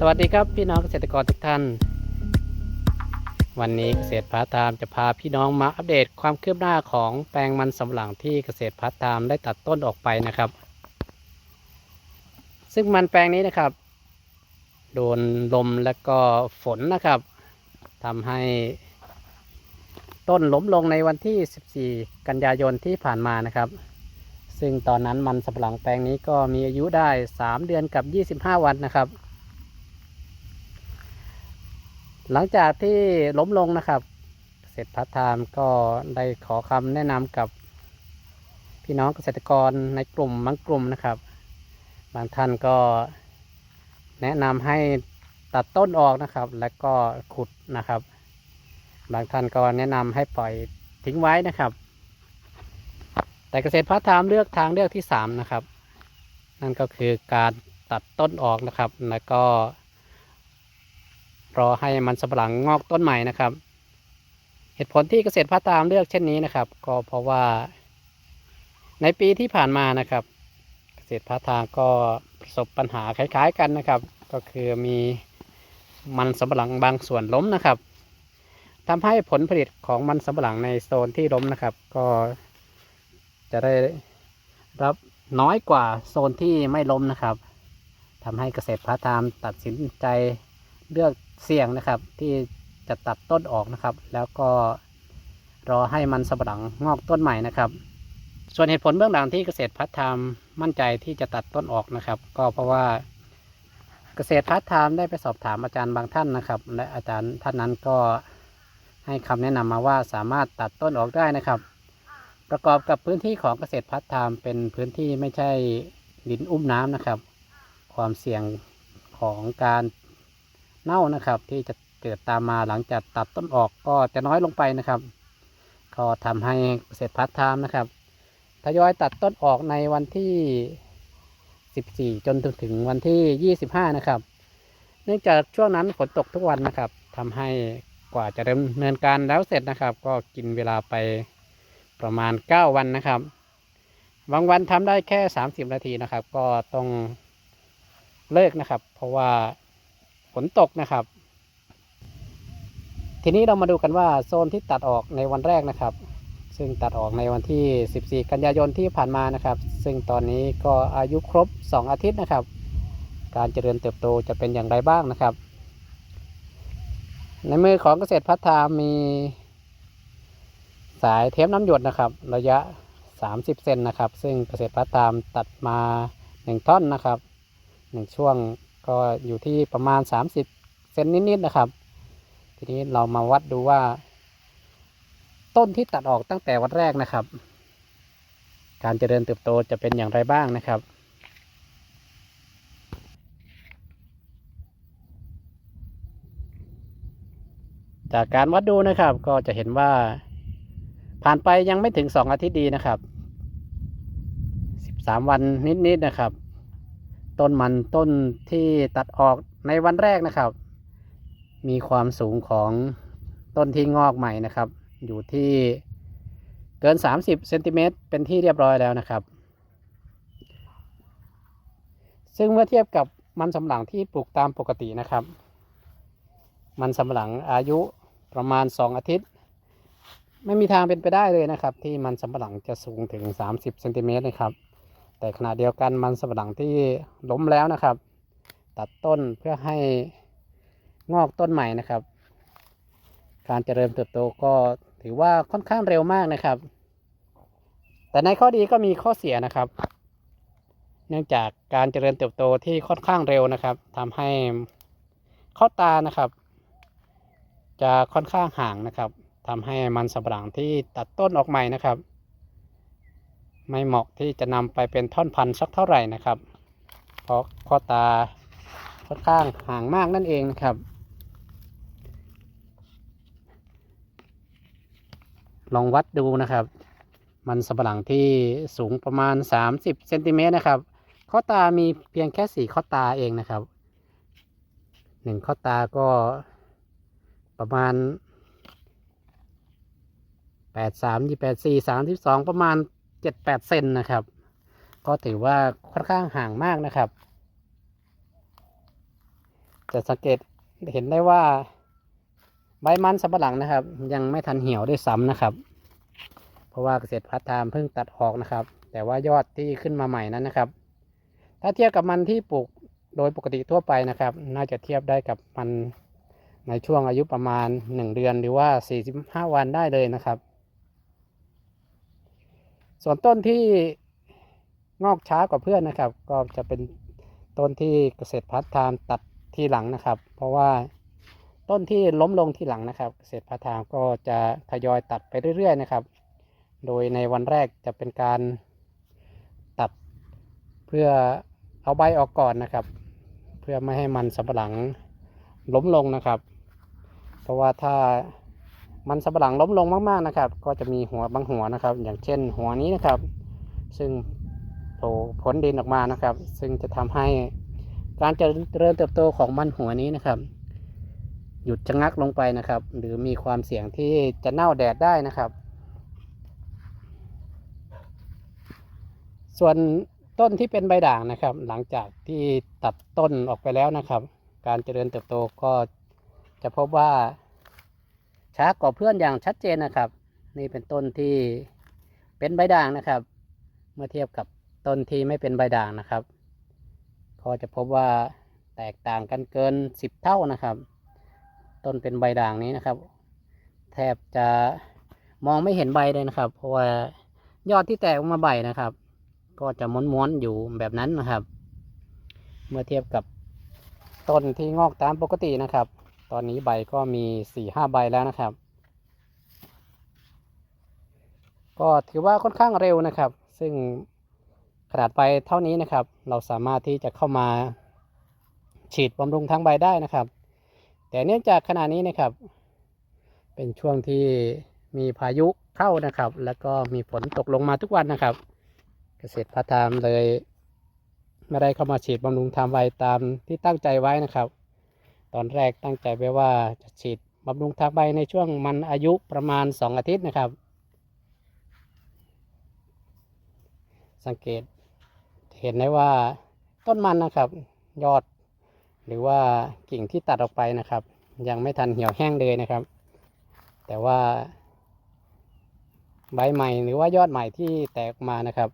สวัสดีครับพี่น้องเกษตรกรทุกท่าน วันนี้เกษตรพาร์ทไทม์จะพาพี่น้องมาอัปเดตความคืบหน้าของแปลงมันสำปะหลังที่เกษตรพาร์ทไทม์ได้ตัดต้นออกไปนะครับ ซึ่งมันแปลงนี้นะครับ โดนลมและก็ฝนนะครับทำให้ต้นล้มลงในวันที่ 14 กันยายนที่ผ่านมานะครับ ซึ่งตอนนั้นมันสำปะหลังแปลงนี้ก็มีอายุได้ 3 เดือนกับ 25 วันนะครับ หลังจากที่ล้มลงนะครับเกษตรพัฒนามก็ได้ขอคำแนะนำกับพี่น้องเกษตรกรในกลุ่มบางกลุ่มนะครับ บางท่านก็แนะนำให้ตัดต้นออกนะครับ แล้วก็ขุดนะครับ บางท่านก็แนะนำให้ปล่อยทิ้งไว้นะครับ แต่เกษตรพัฒนามเลือกทางเลือกที่สามนะครับ นั่นก็คือการตัดต้นออกนะครับ แล้วก็ รอให้มันสำปะหลังงอกต้นใหม่นะครับ เหตุผลที่เกษตรพัฒนามเลือกเช่นนี้นะครับ ก็เพราะว่า ในปีที่ผ่านมานะครับ เกษตรพัฒนาก็ประสบปัญหาคล้ายๆกันนะครับ ก็คือมีมันสำปะหลังบางส่วนล้มนะครับทำให้ผลผลิตของมันสำปะหลังในโซนที่ล้มนะครับ ก็จะได้รับน้อยกว่าโซนที่ไม่ล้มนะครับทำให้เกษตรพัฒนามตัดสินใจเลือก เสี่ยงนะครับ ที่จะตัดต้นออกนะครับ แล้วก็รอให้มันสำปะหลังงอกต้นใหม่นะครับ ส่วนเหตุผลเบื้องหลังที่เกษตรพัฒนามมั่นใจที่จะตัดต้นออกนะครับ ก็เพราะว่าเกษตรพัฒนามได้ไปสอบถามอาจารย์บางท่านนะครับ และอาจารย์ท่านนั้นก็ให้คำแนะนำมาว่าสามารถตัดต้นออกได้นะครับ ประกอบกับพื้นที่ของเกษตรพัฒนามเป็นพื้นที่ไม่ใช่ดินอุ้มน้ำนะครับ ความเสี่ยงของการ เน่านะครับ ที่จะเกิดตามมาหลังจากตัดต้นออกก็จะน้อยลงไปนะครับ ก็ทำให้เกษตรพัฒนามนะครับทยอยตัดต้นออกในวันที่ 14 จนถึงวันที่ 25 นะครับ เนื่องจากช่วงนั้นฝนตกทุกวันนะครับทำให้กว่าจะดำเนินการแล้วเสร็จนะครับ ก็กินเวลาไปประมาณ 9 วันนะครับ บางวันทำได้แค่ 30 นาทีนะครับ ก็ต้องเลิกนะครับ เพราะว่า ฝนตกนะครับ ทีนี้เรามาดูกันว่าโซนที่ตัดออกในวันแรกนะครับ ซึ่งตัดออกในวันที่ 14 กันยายนที่ผ่านมานะครับ ซึ่งตอนนี้ก็อายุครบ 2 อาทิตย์นะครับ การเจริญเติบโตจะเป็นอย่างไรบ้างนะครับ ในมือของเกษตรพัฒนามีสายเทปน้ำหยดนะครับ ระยะ 30 เซนนะครับ ซึ่งเกษตรพัฒนาตัดมา 1 ท่อนนะครับ 1 ช่วง ก็อยู่ที่ประมาณ 30 เซนนิดๆนะครับ ทีนี้เรามาวัดดูว่า ต้นที่ตัดออกตั้งแต่วันแรกนะครับ การเจริญเติบโตจะเป็นอย่างไรบ้างนะครับจากการวัดดูนะครับก็จะเห็นว่าผ่านไปยังไม่ถึงสองอาทิตย์ดีนะครับสิบสามวันนิดๆนะครับ ต้นมันต้นที่ตัดออกในวันแรกนะครับ มีความสูงของต้นที่งอกใหม่นะครับ อยู่ที่เกิน 30เซนติเมตรเป็นที่เรียบร้อยแล้วนะครับ ซึ่งเมื่อเทียบกับมันสำปะหลังที่ปลูกตามปกตินะครับ มันสำปะหลังอายุประมาณ 2 อาทิตย์ ไม่มีทางเป็นไปได้เลยนะครับ ที่มันสำปะหลังจะสูงถึง 30เซนติเมตรนะครับ แต่ขณะเดียวกันมันสำปะหลังที่ล้มแล้วนะครับ ตัดต้นเพื่อให้งอกต้นใหม่นะครับ การเจริญเติบโตก็ถือว่าค่อนข้างเร็วมากนะครับ แต่ในข้อดีก็มีข้อเสียนะครับ เนื่องจากการเจริญเติบโตที่ค่อนข้างเร็วนะครับทำให้ข้อตานะครับ จะค่อนข้างห่างนะครับทำให้มันสำปะหลังที่ตัดต้นออกใหม่นะครับ ไม่เหมาะที่จะนำไปเป็นท่อนพันธุ์สักเท่าไหร่นะครับเพราะข้อตาค่อนข้างห่างมากนั่นเองนะครับ ลองวัดดูนะครับ มันสำปะหลังที่สูงประมาณ 30เซนติเมตรนะครับ ข้อตามีเพียงแค่สี่ข้อตาเองนะครับหนึ่งข้อตาก็ประมาณแปดสามยี่แปดสี่สามที่สองประมาณ จ็ดแปดเซนนะครับ ก็ถือว่าค่อนข้างห่างมากนะครับ จะสังเกตเห็นได้ว่าใบมันสำปะหลังนะครับ ยังไม่ทันเหี่ยวด้วยซ้ำนะครับ เพราะว่าเกษตรพัฒนาเพิ่งตัดออกนะครับ แต่ว่ายอดที่ขึ้นมาใหม่นั้นนะครับ ถ้าเทียบกับมันที่ปลูกโดยปกติทั่วไปนะครับ น่าจะเทียบได้กับมันในช่วงอายุประมาณ 1 เดือนหรือว่า 45 วันได้เลยนะครับ ส่วนต้นที่งอกช้ากว่าเพื่อนนะครับ ก็จะเป็นต้นที่เกษตรพัฒนาตัดทีหลังนะครับ เพราะว่าต้นที่ล้มลงที่หลังนะครับ เกษตรพัฒนาก็จะทยอยตัดไปเรื่อย ๆ นะครับ โดยในวันแรกจะเป็นการตัดเพื่อเอาใบออกก่อนนะครับ เพื่อไม่ให้มันสำปะหลังล้มลงนะครับ เพราะว่าถ้า มันสำปะหลังล้มลงมากๆนะครับ ก็จะมีหัวบางหัวนะครับ อย่างเช่นหัวนี้นะครับ ซึ่งโผล่พ้นดินออกมานะครับ ซึ่งจะทำให้การเจริญเติบโตของมันหัวนี้นะครับ หยุดชะงักลงไปนะครับ หรือมีความเสี่ยงที่จะเน่าแดดได้นะครับ ส่วนต้นที่เป็นใบด่างนะครับ หลังจากที่ตัดต้นออกไปแล้วนะครับ การเจริญเติบโตก็จะพบว่า ช้ากว่าเพื่อนอย่างชัดเจนนะครับ นี่เป็นต้นที่เป็นใบด่างนะครับ เมื่อเทียบกับต้นที่ไม่เป็นใบด่างนะครับ ก็จะพบว่าแตกต่างกันเกิน 10 เท่านะครับ ต้นเป็นใบด่างนี้นะครับ แทบจะมองไม่เห็นใบเลยนะครับ เพราะว่ายอดที่แตกออกมาใบนะครับ ก็จะม้วนๆอยู่แบบนั้นนะครับ เมื่อเทียบกับต้นที่งอกตามปกตินะครับ ตอนนี้ใบก็มีสี่ห้าใบแล้วนะครับ ก็ถือว่าค่อนข้างเร็วนะครับ ซึ่งขนาดใบเท่านี้นะครับ เราสามารถที่จะเข้ามาฉีดบำรุงทั้งใบได้นะครับ แต่เนื่องจากขณะนี้นะครับ เป็นช่วงที่มีพายุเข้านะครับ แล้วก็มีฝนตกลงมาทุกวันนะครับ เกษตรพัฒนาเลยไม่ได้เข้ามาฉีดบำรุงทำใบตามที่ตั้งใจไว้นะครับ ตอนแรกตั้งใจไว้ว่าจะฉีดบำรุงทางใบในช่วงมันอายุประมาณ 2 อาทิตย์นะครับ สังเกตเห็นได้ว่าต้นมันนะครับ ยอด หรือว่ากิ่งที่ตัดออกไปนะครับ ยังไม่ทันเหี่ยวแห้งเลยนะครับ แต่ว่า ใบใหม่หรือว่ายอดใหม่ที่แตกมานะครับ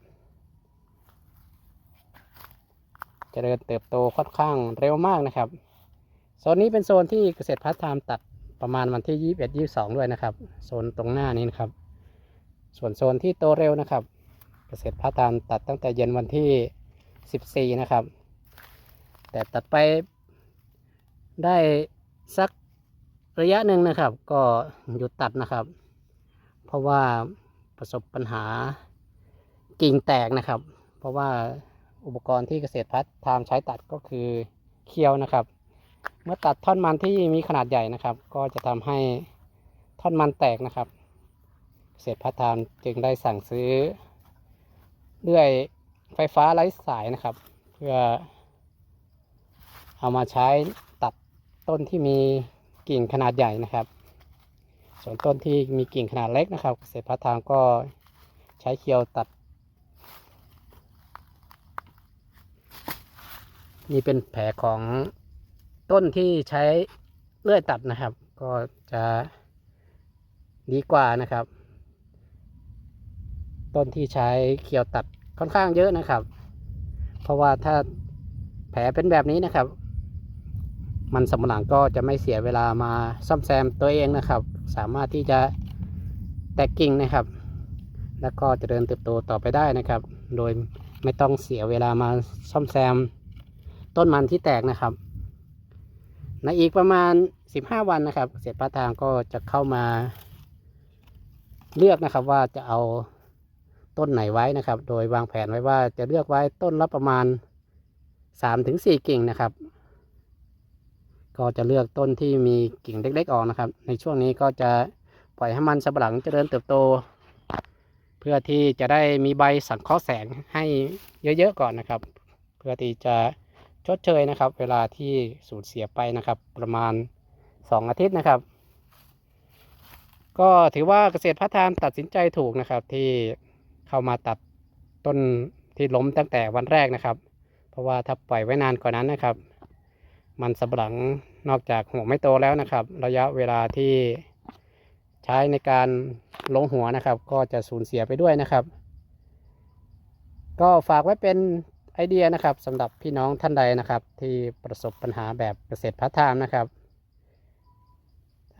จเจริญเติบโตค่อนข้างเร็วมากนะครับ โซนนี้เป็นโซนที่เกษตรพัฒนาตัดประมาณวันที่21 22ด้วยนะครับ โซนตรงหน้านี้นะครับ ส่วนโซนที่โตเร็วนะครับ เกษตรพัฒนาตัดตั้งแต่เย็นวันที่14นะครับ แต่ตัดไปได้สักระยะหนึ่งนะครับ ก็หยุดตัดนะครับ เพราะว่าประสบปัญหากิ่งแตกนะครับ เพราะว่าอุปกรณ์ที่เกษตรพัฒน์ทางใช้ตัดก็คือเคียวนะครับ เมื่อตัดท่อนมันที่มีขนาดใหญ่นะครับ ก็จะทำให้ท่อนมันแตกนะครับเกษตรพัทางจึงได้สั่งซื้อเลื่อยไฟฟ้าไร้สายนะครับ เพื่อเอามาใช้ตัดต้นที่มีกิ่งขนาดใหญ่นะครับ ส่วนต้นที่มีกิ่งขนาดเล็กนะครับเกษตรพัทางก็ใช้เคียวตัด นี่เป็นแผลของ ต้นที่ใช้เลื่อยตัดนะครับ ก็จะดีกว่านะครับ ต้นที่ใช้เคียวตัดค่อนข้างเยอะนะครับ เพราะว่าถ้าแผลเป็นแบบนี้นะครับ มันสำหลังก็จะไม่เสียเวลามาซ่อมแซมตัวเองนะครับ สามารถที่จะแตกกิ่งนะครับ แล้วก็จเจริญเติบโตต่อไปได้นะครับ โดยไม่ต้องเสียเวลามาซ่อมแซมต้นมันที่แตกนะครับ ในอีกประมาณ 15 วันนะครับเกษตรพัฒนางก็จะเข้ามาเลือกนะครับว่าจะเอาต้นไหนไว้นะครับ โดยวางแผนไว้ว่าจะเลือกไว้ต้นละประมาณ 3-4 กิ่งนะครับ ก็จะเลือกต้นที่มีกิ่งเล็ก ๆ ออกนะครับ ในช่วงนี้ก็จะปล่อยให้มันสำปะหลังจเจริญเติบโต เพื่อที่จะได้มีใบสังเคราะห์แสงให้เยอะๆก่อนนะครับ เพื่อที่จะ ชดเชยนะครับ เวลาที่สูญเสียไปนะครับ ประมาณ 2 อาทิตย์นะครับ ก็ถือว่าเกษตรพัฒนาตัดสินใจถูกนะครับ ที่เข้ามาตัดต้นที่ล้มตั้งแต่วันแรกนะครับ เพราะว่าถ้าปล่อยไว้นานกว่านั้นนะครับ มันสำปะหลังนอกจากหัวไม่โตแล้วนะครับ ระยะเวลาที่ใช้ในการลงหัวนะครับ ก็จะสูญเสียไปด้วยนะครับ ก็ฝากไว้เป็น ไอเดียนะครับสำหรับพี่น้องท่านใดนะครับ ที่ประสบปัญหาแบบเกษตรพัฒนามนะครับ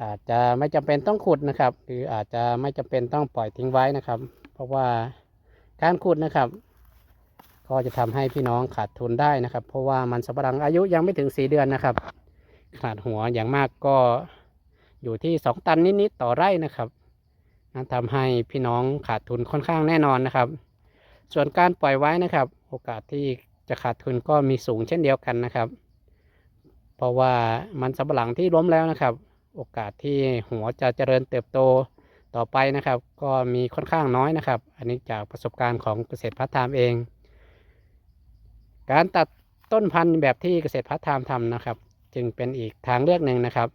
อาจจะไม่จำเป็นต้องขุดนะครับหรืออาจจะไม่จำเป็นต้องปล่อยทิ้งไว้นะครับ เพราะว่าการขุดนะครับ ก็จะทำให้พี่น้องขาดทุนได้นะครับ เพราะว่ามันสำปะหลังอายุยังไม่ถึง4เดือนนะครับ ขนาดหัวอย่างมากก็อยู่ที่2ตันนิดๆต่อไร่นะครับนั่นทำให้พี่น้องขาดทุนค่อนข้างแน่นอนนะครับ ส่วนการปล่อยไว้นะครับ โอกาสที่จะขาดทุนก็มีสูงเช่นเดียวกันนะครับ เพราะว่ามันสำปะหลังที่ล้มแล้วนะครับ โอกาสที่หัวจะเจริญเติบโตต่อไปนะครับ ก็มีค่อนข้างน้อยนะครับ อันนี้จากประสบการณ์ของเกษตรพัฒนามเอง การตัดต้นพันธุ์แบบที่เกษตรพัฒนามทำนะครับ จึงเป็นอีกทางเลือกหนึ่งนะครับ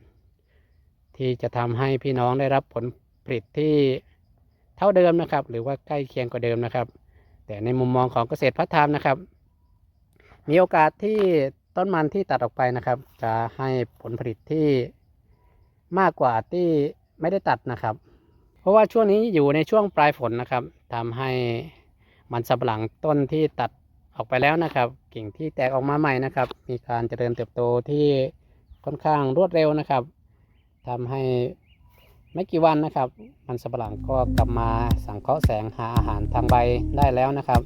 ที่จะทำให้พี่น้องได้รับผลผลิตที่เท่าเดิมนะครับ หรือว่าใกล้เคียงกว่าเดิมนะครับ แต่ในมุมมองของเกษตรพัฒนามนะครับ มีโอกาสที่ต้นมันที่ตัดออกไปนะครับ จะให้ผลผลิตที่มากกว่าที่ไม่ได้ตัดนะครับ เพราะว่าช่วงนี้อยู่ในช่วงปลายฝนนะครับทำให้มันสำปะหลังต้นที่ตัดออกไปแล้วนะครับ กิ่งที่แตกออกมาใหม่นะครับ มีการเจริญเติบโตที่ค่อนข้างรวดเร็วนะครับทำให้ ไม่กี่วันนะครับ มันสำปะหลังก็กลับมาสังเคราะห์แสงหาอาหารทางใบได้แล้วนะครับ